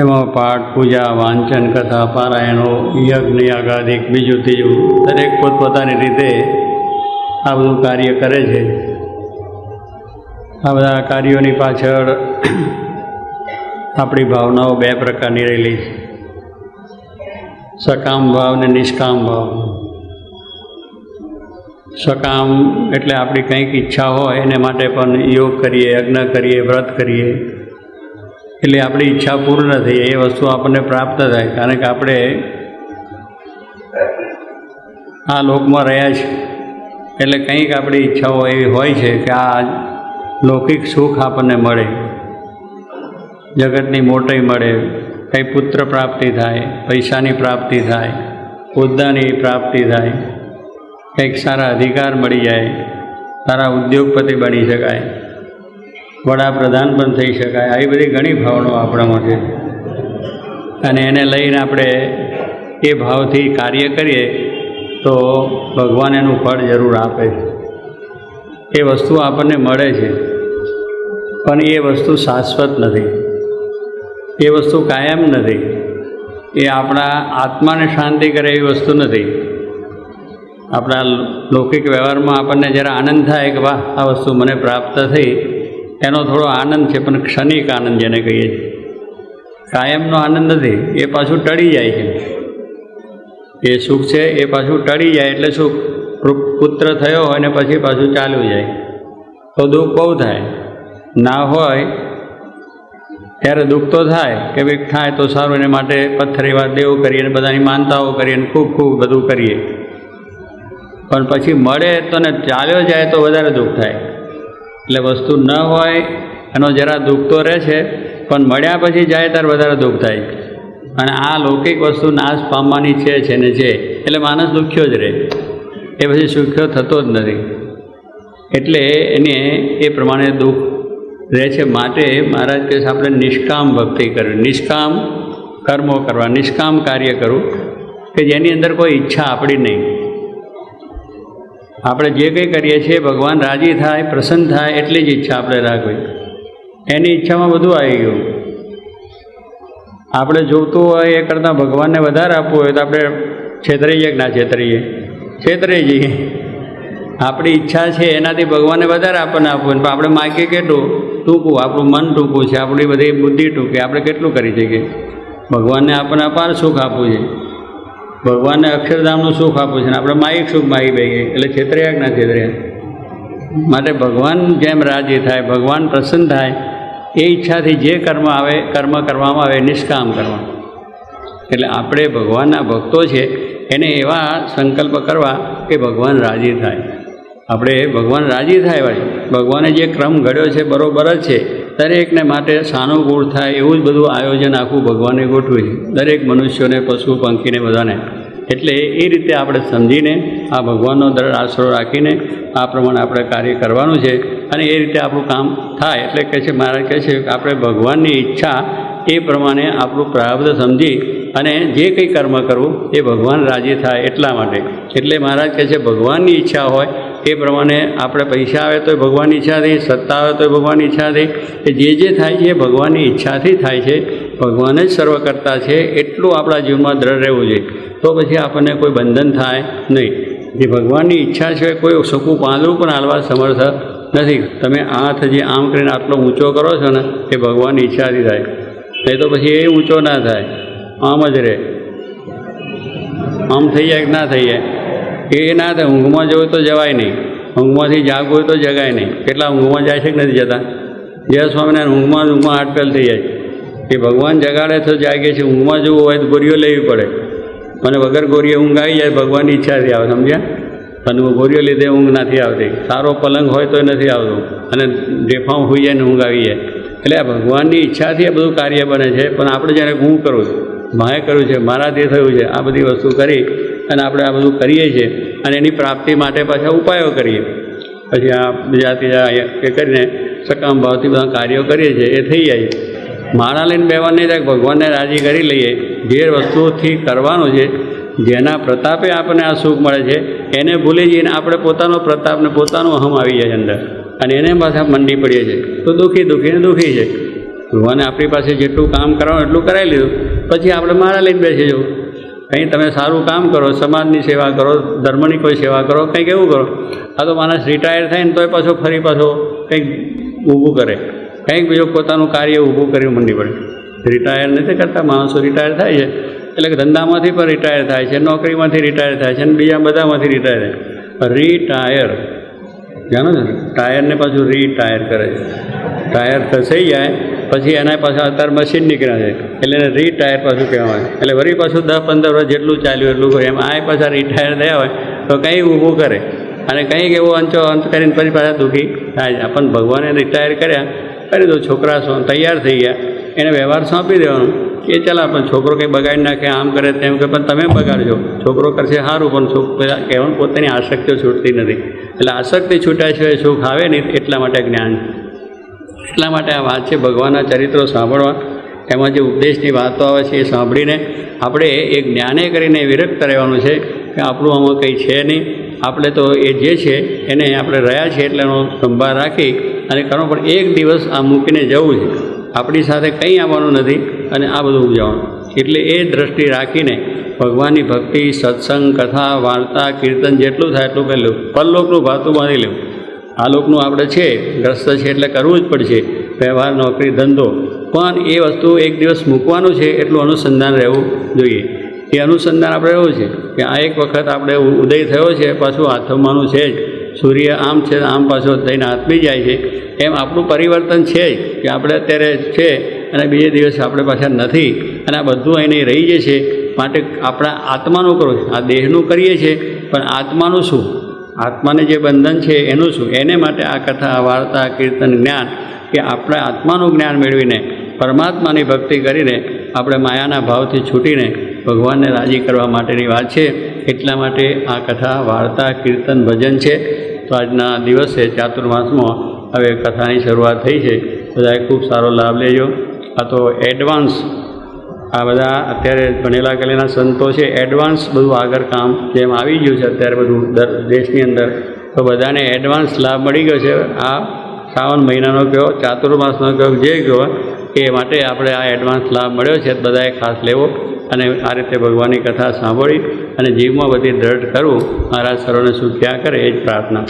એમાં પાઠ, પૂજા, વાંચન, કથા, પારાયણો, યજ્ઞ યાગાદિક બીજું ત્રીજું, દરેક પોતપોતાની રીતે આ બધું કાર્ય કરે છે. આ બધા કાર્યોની પાછળ આપણી ભાવનાઓ બે પ્રકારની રહેલી છે. સકામ ભાવ ને નિષ્કામ ભાવ. સકામ એટલે આપણી કંઈક ઈચ્છા હોય એને માટે પણ યોગ કરીએ, યજ્ઞ કરીએ, વ્રત કરીએ. એટલે આપણી ઈચ્છા પૂર્ણ થઈ એ વસ્તુ આપણને પ્રાપ્ત થાય. કારણ કે આપણે આ લોકમાં રહ્યા છે એટલે કંઈક આપણી ઈચ્છાઓ એવી હોય છે કે આ લૌકિક સુખ આપણને મળે, જગતની મોટી મળે, કંઈ પુત્ર પ્રાપ્તિ થાય, પૈસાની પ્રાપ્તિ થાય હોદ્દાની પ્રાપ્તિ થાય, કંઈક સારા અધિકાર મળી જાય, સારા ઉદ્યોગપતિ બની શકાય. વડાપ્રધાન પણ થઈ શકાય. આવી બધી ઘણી ભાવનાઓ આપણામાં છે. અને એને લઈને આપણે એ ભાવથી કાર્ય કરીએ તો ભગવાન એનું ફળ જરૂર આપે. એ વસ્તુ આપણને મળે છે. પણ એ વસ્તુ શાશ્વત નથી. એ વસ્તુ કાયમ નથી. એ આપણા આત્માને શાંતિ કરે એવી વસ્તુ નથી. આપણા લૌકિક વ્યવહારમાં આપણને જ્યારે આનંદ થાય કે, વાહ, આ વસ્તુ મને પ્રાપ્ત થઈ. એનો થોડો આનંદ છે, પણ ક્ષણિક આનંદ જેને કહીએ છીએ. કાયમનો આનંદ નથી, એ પાછું ટળી જાય છે. એ સુખ છે, એ પાછું ટળી જાય એટલે શું પુત્ર થયો હોય ને પછી પાછું ચાલ્યું જાય. તો દુઃખ બહુ થાય. ના હોય, ત્યારે દુઃખ તો થાય કે ભાઈ થાય તો સારું, એને માટે પથ્થરીવા દેવું કરીએ અને બધાની માનતાઓ કરીએ અને ખૂબ ખૂબ બધું કરીએ. પણ પછી મળે તો ને ચાલ્યો જાય તો વધારે દુઃખ થાય. એટલે વસ્તુ ન હોય, એનો જરા દુઃખ તો રહે છે, પણ મળ્યા પછી જાય ત્યારે વધારે દુઃખ થાય. અને આ લૌકિક વસ્તુ નાશ પામવાની છે છે ને છે, એટલે માણસ દુખ્યો જ રહે. એ પછી સુખ્યો થતો જ નથી. એટલે એને એ પ્રમાણે દુઃખ રહે છે. માટે મહારાજ કહે છે, આપણે નિષ્કામ ભક્તિ કરવી, નિષ્કામ કર્મો કરવા, નિષ્કામ કાર્ય કરવું, કે જેની અંદર કોઈ ઈચ્છા આપણી નહીં. આપણે જે કંઈ કરીએ છીએ, ભગવાન રાજી થાય, પ્રસન્ન થાય, એટલી જ ઈચ્છા આપણે રાખવી. એની ઈચ્છામાં બધું આવી ગયું. આપણે જોતું હોય, એ કરતાં ભગવાનને વધારે આપવું હોય, તો આપણે છેતરીએ કે ના છેતરીએ? છેતરી જઈએ આપણી ઈચ્છા છે, એનાથી ભગવાનને વધારે આપણને આપવું પણ આપણે માગીએ કેટલું? ટૂંકું, આપણું મન ટૂંકું છે, આપણી બધી બુદ્ધિ ટૂંકી, આપણે કેટલું કરી શકીએ? ભગવાનને આપણને અપાર સુખ આપવું છે. ભગવાનને અક્ષરધામનું સુખ આપવું છે ને આપણે માયિક સુખ માગી બેગીએ એટલે છેતર્યા કે ના છેતર્યા માટે ભગવાન જેમ રાજી થાય, ભગવાન પ્રસન્ન થાય, એ ઈચ્છાથી જે કર્મ આવે, કર્મ કરવામાં આવે, નિષ્કામ કરવા એટલે આપણે ભગવાનના ભક્તો છે, એને એવા સંકલ્પ કરવા કે ભગવાન રાજી થાય. આપણે ભગવાન રાજી થાય ભાઈ ભગવાને જે ક્રમ ઘડ્યો છે, બરોબર જ છે. દરેકને માટે સાનુકૂળ થાય એવું જ બધું આયોજન આખું ભગવાને ગોઠવ્યું છે. દરેક મનુષ્યોને, પશુ, પંખીને બધાને. એટલે એ રીતે આપણે સમજીને આ ભગવાનનો દર આશરો રાખીને આ પ્રમાણે આપણે કાર્ય કરવાનું છે અને એ રીતે આપણું કામ થાય. એટલે કહે છે, મહારાજ કહે છે કે આપણે ભગવાનની ઈચ્છા એ પ્રમાણે આપણું પ્રારબ્ધ સમજી અને જે કંઈ કર્મ કરવું એ ભગવાન રાજી થાય એટલા માટે. એટલે મહારાજ કહે છે, ભગવાનની ઈચ્છા હોય એ પ્રમાણે આપણે પૈસા આવે તો ભગવાનની ઈચ્છાથી, સત્તા આવે તો ભગવાનની ઈચ્છાથી, કે જે જે થાય છે એ ભગવાનની ઈચ્છાથી થાય છે. ભગવાન જ સર્વ કરતા છે, એટલું આપણા જીવનમાં દ્રઢ રહેવું જોઈએ. તો પછી આપણને કોઈ બંધન થાય નહીં. જે ભગવાનની ઈચ્છા છે, કોઈ સૂકું પાંદરું પણ હાલવા સમર્થ નથી. તમે હાથ જે આમ કરીને આટલો ઊંચો કરો છો ને, એ ભગવાનની ઈચ્છાથી થાય. નહીં તો પછી એ ઊંચો ના થાય. આમ જ રહે. આમ થઈ જાય કે ના થઈ જાય? એ ના થાય. ઊંઘમાં જવું તો જવાય નહીં. ઊંઘમાંથી જાગવું હોય તો જગાય નહીં. કેટલા ઊંઘમાં જાય છે કે નથી જતા? જય સ્વામિનારાયણ, ઊંઘમાં ઊંઘમાં આટપેલ થઈ જાય એ ભગવાન જગાડે તો જાગે છે, ઊંઘમાં જવું હોય તો ગોરીઓ લેવી પડે. મને વગર ગોરીએ ઊંઘ આવી જાય, ભગવાનની ઈચ્છાથી આવે, સમજ્યા? અને ગોરીઓ લીધે ઊંઘ નથી આવતી. સારો પલંગ હોય તો નથી આવતો. અને ડેફામ હોઈ જાય ને ઊંઘ આવી જાય. એટલે આ ભગવાનની ઈચ્છાથી આ બધું કાર્ય બને છે. પણ આપણે જ્યારે હું કરું છું, માએ કર્યું છે, મારાથી થયું છે, આ બધી વસ્તુ કરી અને આપણે આ બધું કરીએ છીએ અને એની પ્રાપ્તિ માટે પાછા ઉપાયો કરીએ. પછી આ બીજા ત્રીજા એ કરીને સકામ ભાવથી બધા કાર્યો કરીએ છીએ, એ થઈ જાય. માળા લઈને બેવા નહીં થાય, ભગવાનને રાજી કરી લઈએ. જે વસ્તુથી કરવાનું છે, જેના પ્રતાપે આપણને આ સુખ મળે છે, એને ભૂલી જઈને આપણે પોતાનો પ્રતાપ ને પોતાનું અહમ આવી જાય અંદર. અને એને પાછા મંડી પડીએ છીએ. તો દુઃખી, દુઃખીને દુઃખી છે. ભગવાને આપણી પાસે જેટલું કામ કરવાનું એટલું કરાવી લીધું. પછી આપણે મારા લઈને બેસી જવું કંઈ તમે સારું કામ કરો, સમાજની સેવા કરો, ધર્મની કોઈ સેવા કરો, કંઈક એવું કરો. આ તો માણસ રિટાયર થાય ને તોય પાછો ફરી પાછો કંઈક ઊભું કરે. કંઈક બીજું પોતાનું કાર્ય ઊભું કર્યું મંડી પડે. રિટાયર નથી કરતા, માણસો રિટાયર થાય છે. એટલે કે ધંધામાંથી પણ રિટાયર થાય છે, નોકરીમાંથી રિટાયર થાય છે અને બીજા બધામાંથી રિટાયર થાય રિટાયર જાણો ને? ટાયરને પાછું રીટાયર કરે છે. ટાયર ખસાઈ જાય પછી એના પાછા અત્યારે મશીન નીકળ્યા છે. એટલે એને રીટાયર પાછું કહેવાય. એટલે વળી પાછું દસ પંદર વર્ષ જેટલું ચાલ્યું, એટલું કરે એમ આ પાછા રિટાયર થયા હોય, તો કંઈ ઊભું કરે. અને કંઈક એવો અંચો અંત કરીને પછી પાછા દુઃખી થાય છે. પણ ભગવાને રિટાયર કર્યા કરી દો છોકરા સો, તૈયાર થઈ ગયા. એને વ્યવહાર સોંપી દેવાનો. એ ચાલ પણ છોકરો કંઈ બગાડી નાખે, આમ કરે તેમ કરે. પણ તમે બગાડજો. છોકરો કરશે સારું, પણ છોક પેલા કહેવાનું પોતાની આસક્તિઓ છૂટતી નથી. એટલે આસક્તિ છૂટાય છે સુખ આવે નહીં એટલા માટે જ્ઞાન. એટલા માટે આ વાત છે ભગવાનના ચરિત્રો સાંભળવા. એમાં જે ઉપદેશની વાતો આવે છે એ સાંભળીને આપણે એ જ્ઞાને કરીને વિરક્ત રહેવાનું છે કે આપણું આમાં કંઈ છે નહીં. આપણે તો એ જે છે એને આપણે રહ્યા છીએ એટલે એનો સંભાળ રાખી અને કરવો પણ એક દિવસ આ મૂકીને જવું છે. આપણી સાથે કંઈ આવવાનું નથી અને આ બધું ઉજવવાનું. એટલે એ દ્રષ્ટિ રાખીને ભગવાનની ભક્તિ, સત્સંગ, કથા, વાર્તા, કીર્તન જેટલું થાય એટલું પહેલું. પલ્લોકનું ભાતું બાંધી લેવું. આ લોકનું આપણે છે, ગ્રસ્ત છે એટલે કરવું જ પડશે. વ્યવહાર, નોકરી, ધંધો. પણ એ વસ્તુ એક દિવસ મૂકવાનું છે એટલું અનુસંધાન રહેવું જોઈએ. એ અનુસંધાન આપણે રહેવું છે કે આ એક વખત આપણે ઉદય થયો છે, પાછું આથમવાનું છે જ. સૂર્ય આમ છે, આમ પાછો થઈને આથમી જાય છે. એમ આપણું પરિવર્તન છે જ કે આપણે અત્યારે છે અને બીજે દિવસ આપણે પાછા નથી. અને આ બધું અહીં રહી છે માટે આપણા આત્માનું કરો આ દેહનું કરીએ છીએ, પણ આત્માનું શું? આત્માને જે બંધન છે એનું શું? એને માટે આ કથા વાર્તા, કીર્તન, જ્ઞાન કે આપણે આત્માનું જ્ઞાન મેળવીને, પરમાત્માની ભક્તિ કરીને આપણે માયાના ભાવથી છૂટીને ભગવાનને રાજી કરવા માટેની વાત છે. એટલા માટે આ કથા, વાર્તા, કીર્તન, ભજન છે. તો આજના દિવસે ચાતુર્માસમાં હવે કથાની શરૂઆત થઈ છે. બધાએ ખૂબ સારો લાભ લેજો. આ તો એડવાન્સ આ બધા અત્યારે ભણેલા ગયેલા સંતો છે એડવાન્સ બધું આગળ કામ જેમ આવી ગયું છે અત્યારે બધું દર દેશની અંદર, તો બધાને એડવાન્સ લાભ મળી ગયો છે. આ શ્રાવણ મહિનાનો કયો, ચાતુર્માસનો કયો, જે કયો, એ માટે આપણે આ એડવાન્સ લાભ મળ્યો છે. બધાએ ખાસ લેવો અને આ રીતે ભગવાનની કથા સાંભળી અને જીવમાં બધી દ્રઢ કરવું. મહારાજ સર્વને સુખ્યા કરે એ જ પ્રાર્થના.